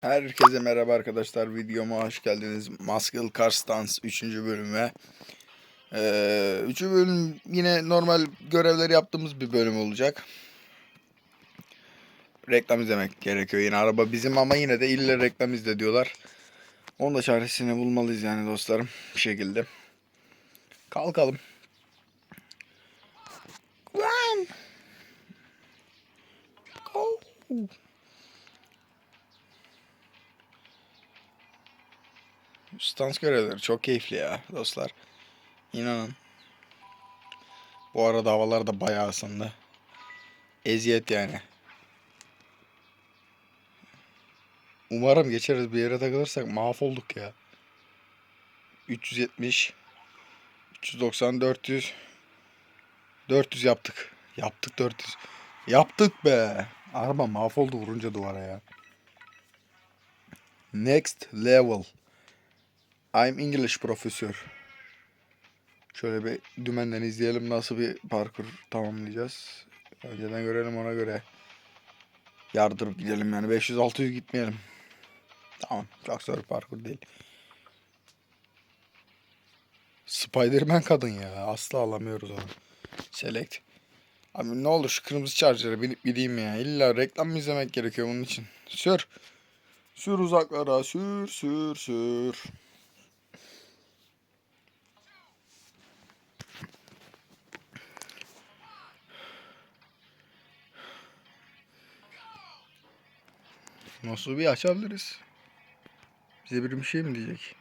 Herkese merhaba arkadaşlar. Videoma hoş geldiniz. Muscle Car Stance 3. bölüme. Ee, 3. bölüm yine normal görevleri yaptığımız bir bölüm olacak. Reklam izlemek gerekiyor. Yine araba bizim ama yine de ille reklam izle diyorlar. Onun da çaresini bulmalıyız yani dostlarım. Bir şekilde. Kalkalım. Run. Go. Stans görevleri çok keyifli ya dostlar. İnanın. Bu arada havalar da bayağı ısındı. Eziyet yani. Umarım geçeriz bir yere takılırsak mahvolduk ya. 370 390 400 400 yaptık. Yaptık 400. Yaptık be. Araba mahvoldu vurunca duvara ya. Next level. I'm English profesör. Şöyle bir dümenden izleyelim nasıl bir parkur tamamlayacağız. Önceden görelim ona göre. Yardırıp gidelim yani 500-600 gitmeyelim. Tamam çok zor parkur değil. Spiderman kadın ya asla alamıyoruz onu. Select. Abi ne olur şu kırmızı charger'a binip gideyim ya. İlla reklam mı izlemek gerekiyor bunun için. Sür. Sür uzaklara sür sür sür. Nasıl bir açabiliriz? Bize bir şey mi diyecek?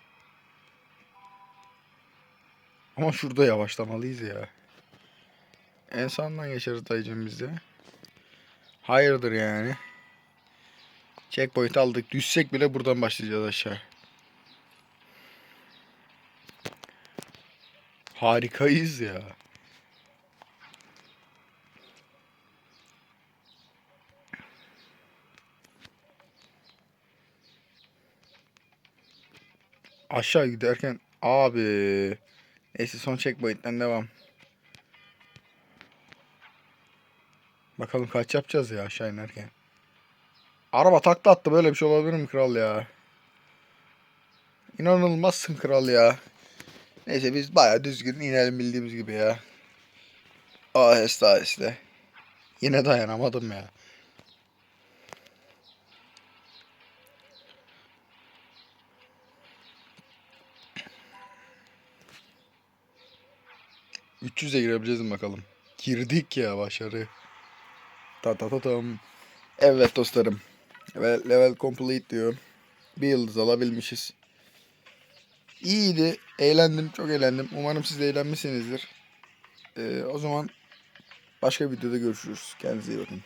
Ama şurada yavaşlamalıyız ya. En sondan geçeriz dayıcım biz. Hayırdır yani. Checkpoint aldık. Düşsek bile buradan başlayacağız aşağı. Harikayız ya. Aşağı giderken abi neyse son checkpoint'ten devam. Bakalım kaç yapacağız ya aşağı inerken. Araba takla attı böyle bir şey olabilir mi kral ya? İnanılmazsın kral ya. Neyse biz baya düzgün inelim bildiğimiz gibi ya. Aheste aheste. Yine dayanamadım ya. ...300'e girebileceğiz mi bakalım. Girdik ya başarı. Ta ta ta tam. Evet dostlarım. Level, level complete diyor. Bir yıldız alabilmişiz. İyiydi. Eğlendim. Çok eğlendim. Umarım siz de eğlenmişsinizdir. Ee, o zaman başka videoda görüşürüz. Kendinize iyi bakın.